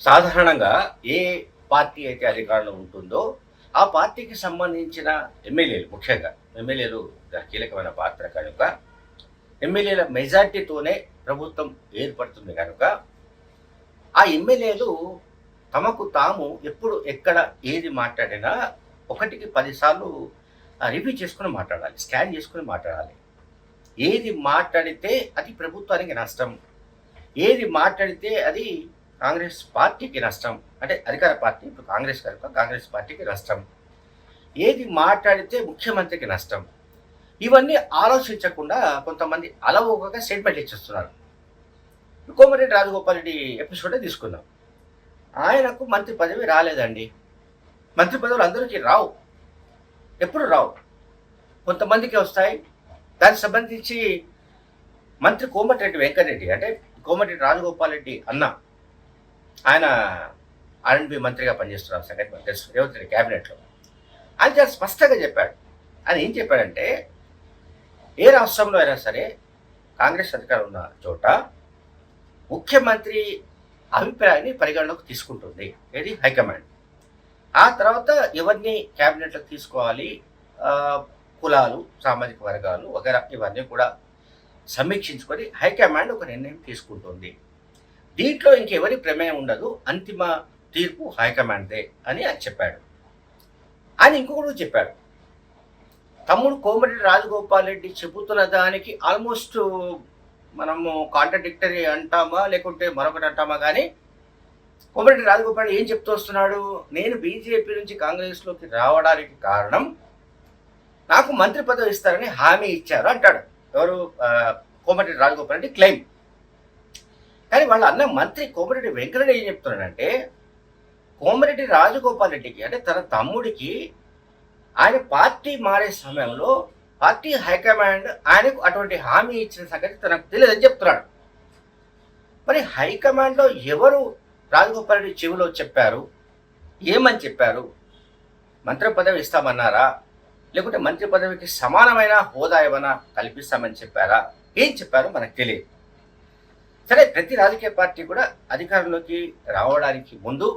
సాధారణంగా ఏ పార్టీ అయితే అధికారంలో ఉంటుందో ఆ పార్టీకి సంబంధించిన ఎమ్మెల్యేలు ముఖ్యంగా ఎమ్మెల్యేలు కీలకమైన పాత్ర కనుక ఎమ్మెల్యేల మెజార్టీతోనే ప్రభుత్వం ఏర్పడుతుంది కనుక ఆ ఎమ్మెల్యేలు తమకు తాము ఎప్పుడు ఎక్కడ ఏది మాట్లాడినా ఒకటికి పదిసార్లు రివ్యూ చేసుకుని మాట్లాడాలి స్కాన్ చేసుకుని మాట్లాడాలి. ఏది మాట్లాడితే అది ప్రభుత్వానికి నష్టం. ఏది మాట్లాడితే అది కాంగ్రెస్ పార్టీకి నష్టం. అంటే అధికార పార్టీ ఇప్పుడు కాంగ్రెస్ కనుక కాంగ్రెస్ పార్టీకి నష్టం. ఏది మాట్లాడితే ముఖ్యమంత్రికి నష్టం. ఇవన్నీ ఆలోచించకుండా కొంతమంది అలవోకగా స్టేట్మెంట్ ఇచ్చేస్తున్నారు. కోమరెడ్డి రాజగోపాల్ రెడ్డి ఎపిసోడే తీసుకుందాం. ఆయనకు మంత్రి పదవి రాలేదండి. మంత్రి పదవులు అందరికీ రావు. ఎప్పుడు రావు? కొంతమందికి వస్తాయి. దానికి సంబంధించి మంత్రి కోమటిరెడ్డి వెంకటరెడ్డి అంటే కోమటిరెడ్డి రాజగోపాల్ రెడ్డి అన్న ఆయన ఆర్ఎన్బి మంత్రిగా పనిచేస్తున్నారు సంగతి మనకు తెలుసు రేవంత్ రెడ్డి క్యాబినెట్లో. ఆయన చాలా స్పష్టంగా చెప్పాడు. ఆయన ఏం చెప్పాడంటే ఏ రాష్ట్రంలో అయినా సరే కాంగ్రెస్ అధికారం ఉన్న చోట ముఖ్యమంత్రి అభిప్రాయాన్ని పరిగణలోకి తీసుకుంటుంది. ఏది? హైకమాండ్. ఆ తర్వాత ఎవరిని క్యాబినెట్లోకి తీసుకోవాలి? కులాలు సామాజిక వర్గాలు వగేరా ఇవన్నీ కూడా సమీక్షించుకొని హైకమాండ్ ఒక నిర్ణయం తీసుకుంటుంది. దీంట్లో ఇంకెవరి ప్రమేయం ఉండదు. అంతిమ తీర్పు హైకమాండ్దే అని అది చెప్పాడు. ఆయన ఇంకొకటి చెప్పాడు. తమ్ముడు కోమటి రాజగోపాల్ రెడ్డి చెబుతున్న దానికి ఆల్మోస్ట్ మనము కాంట్రడిక్టరీ అంటామా? లేకుంటే మరొకటి అంటామా కానీ కోమటి రాజగోపాల్ ఏం చెప్తూ వస్తున్నాడు? నేను బీజేపీ నుంచి కాంగ్రెస్లోకి రావడానికి కారణం నాకు మంత్రి పదవి ఇస్తారని హామీ ఇచ్చారు అంటాడు. ఎవరు? కోమటి కోమటిరెడ్డి రాజగోపాల్ రెడ్డి క్లెయిమ్ కానీ వాళ్ళ అన్న మంత్రి కోమరెడ్డి వెంకటరెడ్డి ఏం చెప్తున్నాడంటే కోమరెడ్డి రాజగోపాల్ రెడ్డికి అంటే తన తమ్ముడికి ఆయన పార్టీ మారే సమయంలో పార్టీ హైకమాండ్ ఆయనకు అటువంటి హామీ ఇచ్చిన సంగతి తనకు తెలియదని చెప్తున్నాడు. మరి హైకమాండ్లో ఎవరు రాజగోపాల్ రెడ్డి చెవిలో చెప్పారు? ఏమని చెప్పారు? మంత్రి పదవి ఇస్తామన్నారా? లేకుంటే మంత్రి పదవికి సమానమైన హోదా ఏమైనా కల్పిస్తామని చెప్పారా? ఏం చెప్పారో మనకు తెలియదు. సరే ప్రతి రాజకీయ పార్టీ కూడా అధికారంలోకి రావడానికి ముందు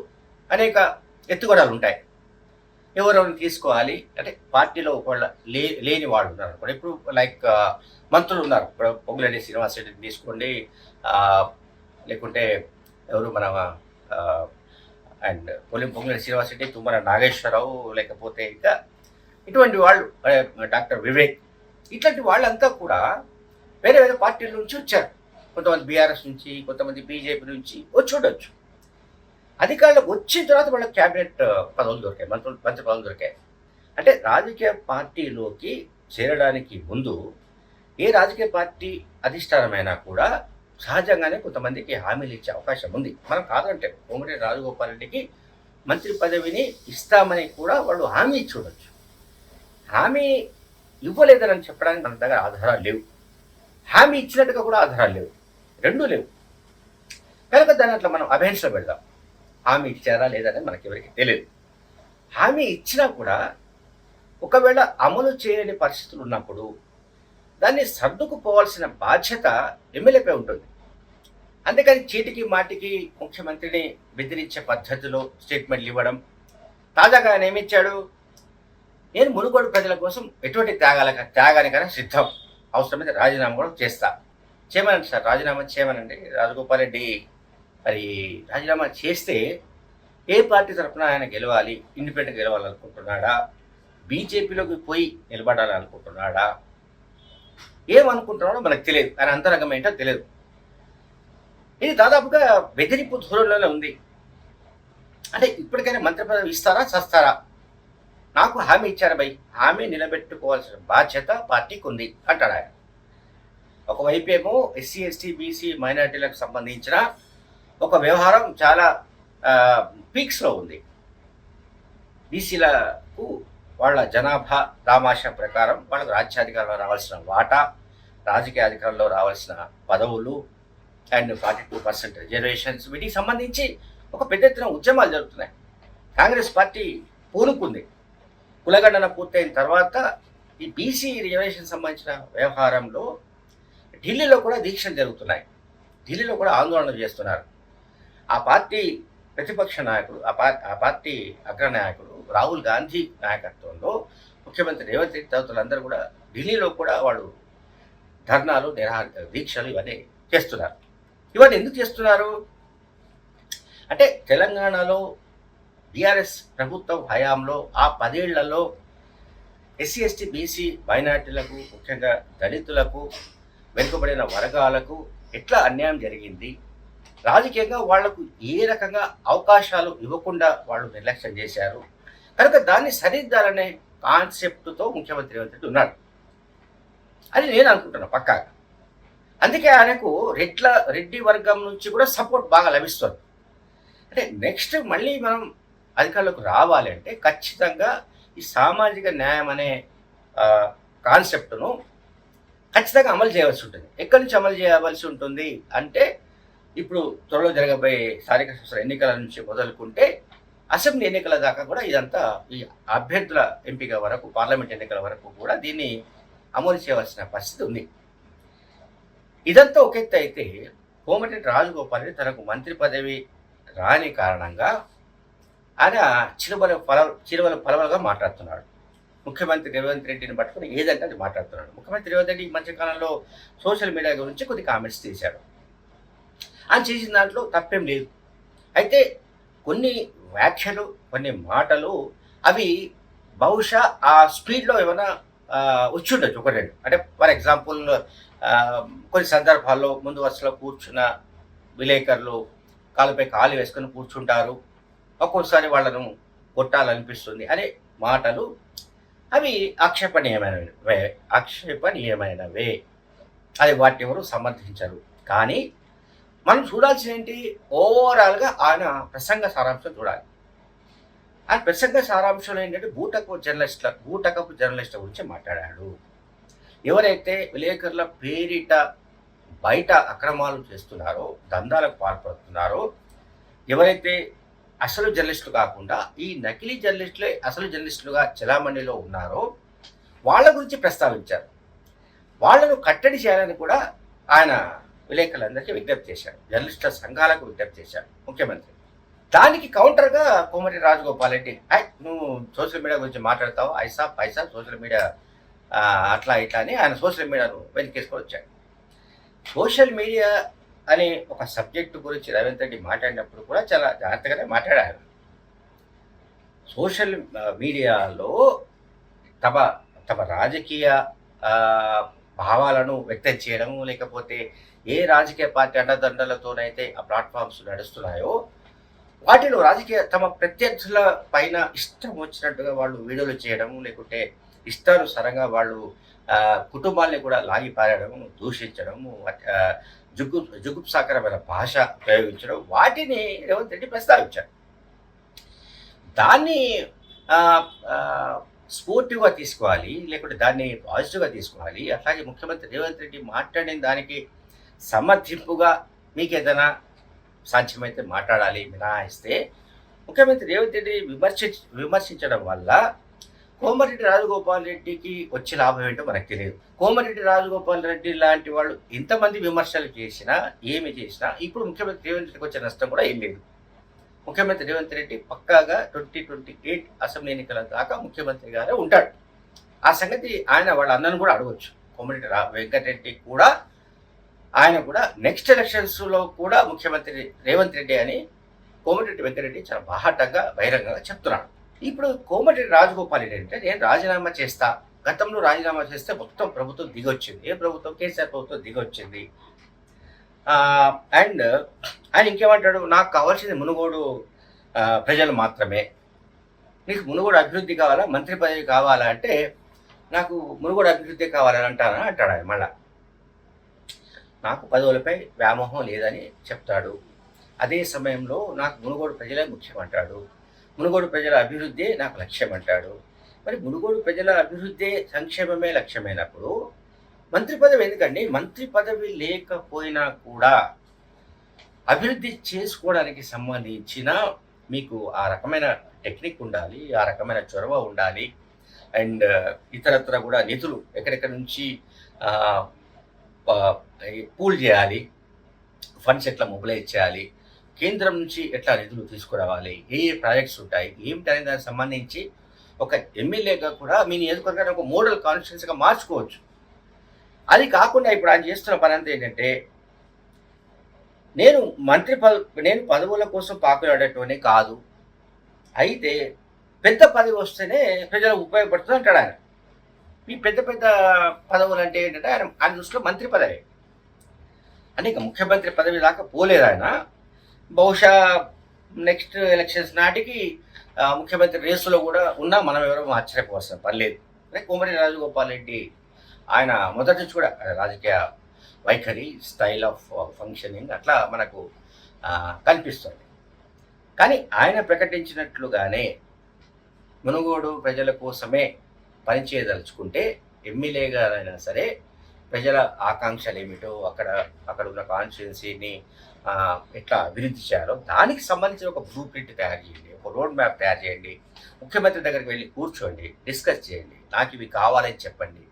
అనేక ఎత్తుగడలు ఉంటాయి. ఎవరెవరిని తీసుకోవాలి? అంటే పార్టీలో ఒకవేళ లే లేని వాళ్ళు ఉన్నారు అనుకోండి. ఇప్పుడు లైక్ మంత్రులు ఉన్నారు. ఇప్పుడు పొంగులేని శ్రీనివాస్ రెడ్డిని తీసుకోండి. లేకుంటే ఎవరు మన అండ్ పొలిం పొంగులేని శ్రీనివాస్ రెడ్డి తుమ్మల నాగేశ్వరరావు లేకపోతే ఇంకా ఇటువంటి వాళ్ళు డాక్టర్ వివేక్ ఇట్లాంటి వాళ్ళంతా కూడా వేరే వేరే పార్టీల నుంచి వచ్చారు. కొంతమంది బీఆర్ఎస్ నుంచి కొంతమంది బీజేపీ నుంచి వచ్చి ఉండొచ్చు అధికారులకు వచ్చిన తర్వాత వాళ్ళకి క్యాబినెట్ పదవులు దొరికాయి. మంత్రులు మంత్రి పదవులు దొరికాయి. అంటే రాజకీయ పార్టీలోకి చేరడానికి ముందు ఏ రాజకీయ పార్టీ అధిష్టానమైనా కూడా సహజంగానే కొంతమందికి హామీలు ఇచ్చే అవకాశం ఉంది. మనం కాదంటే కోమటిరెడ్డి రాజగోపాల్ రెడ్డికి మంత్రి పదవిని ఇస్తామని కూడా వాళ్ళు హామీ ఇచ్చి ఉండొచ్చు హామీ ఇవ్వలేదని చెప్పడానికి మన దగ్గర ఆధారాలు లేవు. హామీ ఇచ్చినట్టుగా కూడా ఆధారాలు లేవు. రెండూ లేవు. కనుక దాని అట్లా మనం అభ్యర్థిలో పెడదాం. హామీ ఇచ్చారా లేదని మనకి ఎవరికి తెలియదు. హామీ ఇచ్చినా కూడా ఒకవేళ అమలు చేయని పరిస్థితులు ఉన్నప్పుడు దాన్ని సర్దుకుపోవాల్సిన బాధ్యత ఎమ్మెల్యేపై ఉంటుంది. అందుకని చీటికి మాటికి ముఖ్యమంత్రిని బెదిరించే పద్ధతిలో స్టేట్మెంట్లు ఇవ్వడం తాజాగా ఆయన ఏమిచ్చాడు? నేను మునుగోడు ప్రజల కోసం ఎటువంటి త్యాగాల త్యాగానికైనా సిద్ధం. అవసరమైతే రాజీనామా కూడా చేస్తాను చేయమనండి సార్ రాజీనామా చేయమనండి రాజగోపాల్ రెడ్డి మరి రాజీనామా చేస్తే ఏ పార్టీ తరఫున ఆయన గెలవాలి ఇండిపెండెంట్ గెలవాలనుకుంటున్నాడా బీజేపీలోకి పోయి నిలబడాలని అనుకుంటున్నాడా ఏమనుకుంటున్నాడో మనకు తెలియదు. ఆయన అంతరంగం ఏంటో తెలియదు. ఇది దాదాపుగా బెదిరింపు ధోరణిలోనే ఉంది. అంటే ఇప్పటికైనా మంత్రి పదవి ఇస్తారా చస్తారా? నాకు హామీ ఇచ్చారు భయ్. హామీ నిలబెట్టుకోవాల్సిన బాధ్యత పార్టీకి ఉంది అంటాడు ఆయన. ఒకవైపు ఏమో ఎస్సీ ఎస్టీ బీసీ మైనారిటీలకు సంబంధించిన ఒక వ్యవహారం చాలా పీక్స్లో ఉంది. బీసీలకు వాళ్ళ జనాభా దామాషా ప్రకారం వాళ్ళకు రాజ్యాధికారంలో రావాల్సిన వాటా రాజకీయ అధికారంలో రావాల్సిన పదవులు and forty two percent reservations వీటికి సంబంధించి ఒక పెద్ద ఎత్తున ఉద్యమాలు జరుగుతున్నాయి. కాంగ్రెస్ పార్టీ పూనుకుంది. కులగణన పూర్తయిన తర్వాత ఈ బీసీ రిజర్వేషన్ సంబంధించిన వ్యవహారంలో ఢిల్లీలో కూడా దీక్షలు జరుగుతున్నాయి. ఢిల్లీలో కూడా ఆందోళన చేస్తున్నారు. ఆ పార్టీ ప్రతిపక్ష నాయకుడు ఆ పార్టీ ఆ పార్టీ అగ్రనాయకుడు రాహుల్ గాంధీ నాయకత్వంలో ముఖ్యమంత్రి రేవంత్ రెడ్డి తదితరులందరూ కూడా ఢిల్లీలో కూడా వాళ్ళు ధర్నాలు నిరాహార దీక్షలు ఇవన్నీ చేస్తున్నారు. ఇవన్నీ ఎందుకు చేస్తున్నారు? అంటే తెలంగాణలో బీఆర్ఎస్ ప్రభుత్వం హయాంలో ఆ పదేళ్ళలో ఎస్సీ ఎస్టీ బీసీ మైనార్టీలకు ముఖ్యంగా దళితులకు వెనుకబడిన వర్గాలకు ఎట్లా అన్యాయం జరిగింది? రాజకీయంగా వాళ్ళకు ఏ రకంగా అవకాశాలు ఇవ్వకుండా వాళ్ళు నిర్లక్ష్యం చేశారు? కనుక దాన్ని సరిద్దాలనే కాన్సెప్ట్తో ముఖ్యమంత్రి రేవంత్ రెడ్డి ఉన్నాడు. అని నేను అనుకుంటున్నా పక్కాగా. అందుకే ఆయనకు రెడ్ల రెడ్డి వర్గం నుంచి కూడా సపోర్ట్ బాగా లభిస్తుంది. అంటే నెక్స్ట్ మళ్ళీ మనం అధికారులకు రావాలి అంటే ఖచ్చితంగా ఈ సామాజిక న్యాయం అనే కాన్సెప్ట్ను ఖచ్చితంగా అమలు చేయవలసి ఉంటుంది. ఎక్కడి నుంచి అమలు చేయవలసి ఉంటుంది అంటే ఇప్పుడు త్వరలో జరగబోయే స్థానిక సంస్థల ఎన్నికల నుంచి మొదలుకుంటే అసెంబ్లీ ఎన్నికల దాకా కూడా ఇదంతా ఈ అభ్యర్థుల ఎంపిక వరకు పార్లమెంట్ ఎన్నికల వరకు కూడా దీన్ని అమలు చేయవలసిన పరిస్థితి ఉంది. ఇదంతా ఒక ఎత్తు అయితే కోమటిరెడ్డి రాజగోపాల్ రెడ్డి తనకు మంత్రి పదవి రాని కారణంగా ఆయన చిరువల పల చిరువల పలవలుగా మాట్లాడుతున్నాడు. ముఖ్యమంత్రి రేవంత్ రెడ్డిని పట్టుకుని ఏదంటే అది మాట్లాడుతున్నాడు. ముఖ్యమంత్రి రేవంత్ రెడ్డి ఈ మధ్య కాలంలో సోషల్ మీడియా గురించి కొద్ది కామెంట్స్ చేశాడు. అది చేసిన దాంట్లో తప్పేం లేదు. అయితే కొన్ని వ్యాఖ్యలు కొన్ని మాటలు అవి బహుశా ఆ స్పీడ్లో ఏమైనా వచ్చి ఉండొచ్చు ఒక రెండు. అంటే ఫర్ ఎగ్జాంపుల్ కొన్ని సందర్భాల్లో ముందు వరుసలో కూర్చున్న విలేకరులు కాలుపై కాలు వేసుకొని కూర్చుంటారు. ఒక్కోసారి వాళ్ళను కొట్టాలనిపిస్తుంది అనే మాటలు అవి ఆక్షేపణీయమైనవే ఆక్షేపణీయమైనవే. అది వాటిని ఎవరు సమర్థించరు. కానీ మనం చూడాల్సిన ఏంటి ఓవరాల్గా ఆయన ప్రసంగ సారాంశం చూడాలి. ఆ ప్రసంగ సారాంశంలో ఏంటంటే బూటకపు జర్నలిస్టుల బూటకపు జర్నలిస్టుల గురించి మాట్లాడాడు. ఎవరైతే విలేకరుల పేరిట బయట అక్రమాలు చేస్తున్నారో దందాలకు పాల్పడుతున్నారో ఎవరైతే అసలు జర్నలిస్టులు కాకుండా ఈ నకిలీ జర్నలిస్టులే అసలు జర్నలిస్టులుగా చలామణిలో ఉన్నారో వాళ్ళ గురించి ప్రస్తావించారు. వాళ్ళను కట్టడి చేయాలని కూడా ఆయన విలేకరులందరికీ విజ్ఞప్తి చేశారు. జర్నలిస్టుల సంఘాలకు విజ్ఞప్తి చేశారు ముఖ్యమంత్రి. దానికి కౌంటర్గా కోమటి రాజగోపాల్ రెడ్డి "ఐ, నువ్వు సోషల్ మీడియా గురించి మాట్లాడతావు? ఐసా పైసా సోషల్ మీడియా అట్లా ఇట్లా అని ఆయన సోషల్ మీడియాను వెనకేసుకొని వచ్చాడు. సోషల్ మీడియా అనే ఒక సబ్జెక్టు గురించి రవీంద్ర రెడ్డి మాట్లాడినప్పుడు కూడా చాలా జాగ్రత్తగానే మాట్లాడారు. సోషల్ మీడియాలో తమ తమ రాజకీయ భావాలను వ్యక్తం చేయడం లేకపోతే ఏ రాజకీయ పార్టీ అండదండలతోనైతే ఆ ప్లాట్ఫామ్స్ నడుస్తున్నాయో వాటిలో రాజకీయ తమ ప్రత్యర్థుల పైన ఇష్టం వచ్చినట్టుగా వాళ్ళు వీడియోలు చేయడం లేకుంటే ఇష్టానుసారంగా వాళ్ళు కుటుంబాల్ని కూడా లాగి దూషించడము జుగు జుగుప్సాకరమైన భాష ప్రయోగించడం వాటిని రేవంత్ రెడ్డి ప్రస్తావించారు. దాన్ని స్పోర్టివ్గా తీసుకోవాలి లేకుంటే దాన్ని పాజిటివ్గా తీసుకోవాలి. అట్లాగే ముఖ్యమంత్రి రేవంత్ రెడ్డి మాట్లాడిన దానికి సమర్థింపుగా మీకు ఏదైనా సాధ్యమైతే మాట్లాడాలి మినహాయిస్తే ముఖ్యమంత్రి రేవంత్ రెడ్డి విమర్శ విమర్శించడం వల్ల కోమరెడ్డి రాజగోపాల్ రెడ్డికి వచ్చే లాభం ఏంటో మనకు తెలియదు. కోమరెడ్డి రాజగోపాల్ రెడ్డి లాంటి వాళ్ళు ఎంతమంది విమర్శలు చేసినా ఏమి చేసినా ఇప్పుడు ముఖ్యమంత్రి రేవంత్ రెడ్డికి వచ్చే నష్టం కూడా ఏం లేదు. ముఖ్యమంత్రి రేవంత్ రెడ్డి పక్కాగా ట్వంటీ ట్వంటీ ఎయిట్ అసెంబ్లీ ఎన్నికల దాకా ముఖ్యమంత్రి గారే ఉంటాడు. ఆ సంగతి ఆయన వాళ్ళ అన్నను కూడా అడగవచ్చు కోమరెడ్డి రా వెంకటరెడ్డి కూడా ఆయన కూడా నెక్స్ట్ ఎలక్షన్స్లో కూడా ముఖ్యమంత్రి రేవంత్ రెడ్డి అని కోమటిరెడ్డి వెంకటరెడ్డి చాలా బాహాటంగా బహిరంగంగా చెప్తున్నాడు ఇప్పుడు కోమటి రాజగోపాల్ ఏంటంటే నేను రాజీనామా చేస్తా. గతంలో రాజీనామా చేస్తే మొత్తం ప్రభుత్వం దిగొచ్చింది. ఏ ప్రభుత్వం? కేసీఆర్ ప్రభుత్వం దిగొచ్చింది. అండ్ ఆయన ఇంకేమంటాడు? నాకు కావాల్సింది మునుగోడు ప్రజలు మాత్రమే. నీకు మునుగోడు అభివృద్ధి కావాలా? మంత్రి పదవి కావాలా? అంటే నాకు మునుగోడు అభివృద్ధి కావాలని అంటానా? అంటాడు ఆయన మళ్ళా. నాకు పదవులపై వ్యామోహం లేదని చెప్తాడు. అదే సమయంలో నాకు మునుగోడు ప్రజలే ముఖ్యం అంటాడు. మునుగోడు ప్రజల అభివృద్ధి నాకు లక్ష్యం అంటాడు మరి మునుగోడు ప్రజల అభివృద్ధి సంక్షేమమే లక్ష్యమైనప్పుడు మంత్రి పదవి ఎందుకండి? మంత్రి పదవి లేకపోయినా కూడా అభివృద్ధి చేసుకోవడానికి సంబంధించిన మీకు ఆ రకమైన టెక్నిక్ ఉండాలి ఆ రకమైన చొరవ ఉండాలి. అండ్ ఇతరత్ర కూడా నిధులు ఎక్కడెక్కడి నుంచి పూల్ చేయాలి ఫండ్స్ ఎట్లా మొబిలైజ్ చేయాలి కేంద్రం నుంచి ఎట్లా నిధులు తీసుకురావాలి? ఏ ఏ ప్రాజెక్ట్స్ ఉంటాయి? ఏమిటనే దానికి సంబంధించి ఒక ఎమ్మెల్యేగా కూడా మీ నియోజకవర్గాన్ని ఒక మోడల్ కాన్స్టిట్యున్సీగా మార్చుకోవచ్చు. అది కాకుండా ఇప్పుడు ఆయన చేస్తున్న పని అంతా ఏంటంటే నేను మంత్రి పద నేను పదవుల కోసం పాకులాడేటోనే కాదు. అయితే పెద్ద పదవి వస్తేనే ప్రజలకు ఉపయోగపడుతుంది అంటాడు ఆయన. ఈ పెద్ద పెద్ద పదవులు అంటే ఏంటంటే ఆయన ఆయన దృష్టిలో మంత్రి పదవి. అనేక ముఖ్యమంత్రి పదవి దాకా పోలేదు ఆయన. బహుశా నెక్స్ట్ ఎలక్షన్స్ నాటికి ముఖ్యమంత్రి రేసులో కూడా ఉన్నా మనం ఎవరో ఆశ్చర్యపోవాల్సిన పని లేదు. అంటే కోమరి రాజగోపాల్ రెడ్డి ఆయన మొదటి నుంచి కూడా రాజకీయ వైఖరి స్టైల్ ఆఫ్ ఫంక్షనింగ్ అట్లా మనకు కనిపిస్తుంది. కానీ ఆయన ప్రకటించినట్లుగానే మునుగోడు ప్రజల కోసమే పనిచేయదలుచుకుంటే ఎమ్మెల్యేగా అయినా సరే ప్రజల ఆకాంక్షలు ఏమిటో అక్కడ అక్కడ ఉన్న కాన్స్టిట్యున్సీని ఎట్లా అభివృద్ధి చేయాలో దానికి సంబంధించిన ఒక బ్లూ ప్రింట్ తయారు చేయండి ఒక రోడ్ మ్యాప్ తయారు చేయండి ముఖ్యమంత్రి దగ్గరికి వెళ్ళి కూర్చోండి డిస్కస్ చేయండి నాకు ఇవి కావాలని చెప్పండి.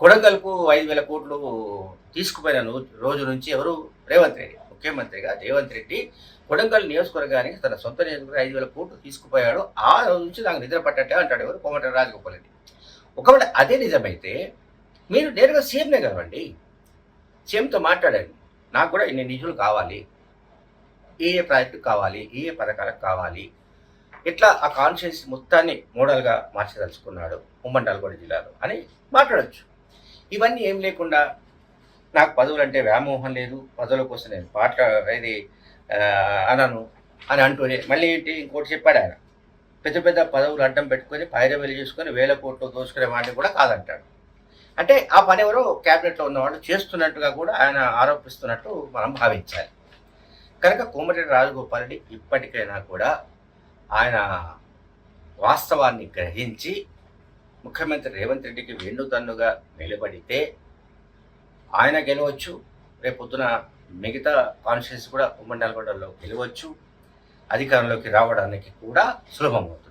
కొడంగల్కు ఐదు వేల కోట్లు తీసుకుపోయిన రోజు నుంచి ఎవరు? రేవంత్ రెడ్డి. ముఖ్యమంత్రిగా రేవంత్ రెడ్డి కొడంగల్ నియోజకవర్గానికి తన సొంత నియోజకవర్గం ఐదు వేల కోట్లు తీసుకుపోయాడు. ఆ రోజు నుంచి నాకు నిద్ర పట్టట్టే అంటాడు ఎవరు? కోమటి రాజగోపాల్ రెడ్డి. ఒకవేళ అదే నిజమైతే మీరు నేరుగా సీఎంనే కలవండి. సీఎంతో మాట్లాడండి. నాకు కూడా ఇన్ని నిధులు కావాలి? ఏ ఏ ప్రాజెక్టు కావాలి? ఏ ఏ పథకాలకు కావాలి? ఇట్లా ఆ కాన్షియస్ మొత్తాన్ని మోడల్గా మార్చదలుచుకున్నాడు ఉమ్మడి నల్గొండ జిల్లాలో అని మాట్లాడచ్చు. ఇవన్నీ ఏం లేకుండా నాకు పదవులు అంటే వ్యామోహం లేదు. పదవుల కోసం నేను పాట ఇది అనను అని అంటూనే మళ్ళీ ఏంటి? ఇంకోటి చెప్పాడు ఆయన. పెద్ద పెద్ద పదవులు అడ్డం పెట్టుకొని పైరవేలు చేసుకొని వేల కోట్లు దోచుకునే వాడిని కూడా కాదంటాడు. అంటే ఆ పని ఎవరో క్యాబినెట్లో ఉన్నవాళ్ళు చేస్తున్నట్టుగా కూడా ఆయన ఆరోపిస్తున్నట్టు మనం భావించాలి. కనుక కోమటిరెడ్డి రాజగోపాల్ రెడ్డి ఇప్పటికైనా కూడా ఆయన వాస్తవాన్ని గ్రహించి ముఖ్యమంత్రి రేవంత్ రెడ్డికి వెన్నుదన్నుగా నిలబడితే ఆయన గెలవచ్చు రేపొద్దున మిగతా కాన్స్టిట్యూన్స్ కూడా ఉమ్మడి నల్గొండలో గెలవచ్చు అధికారంలోకి రావడానికి కూడా సులభమవుతుంది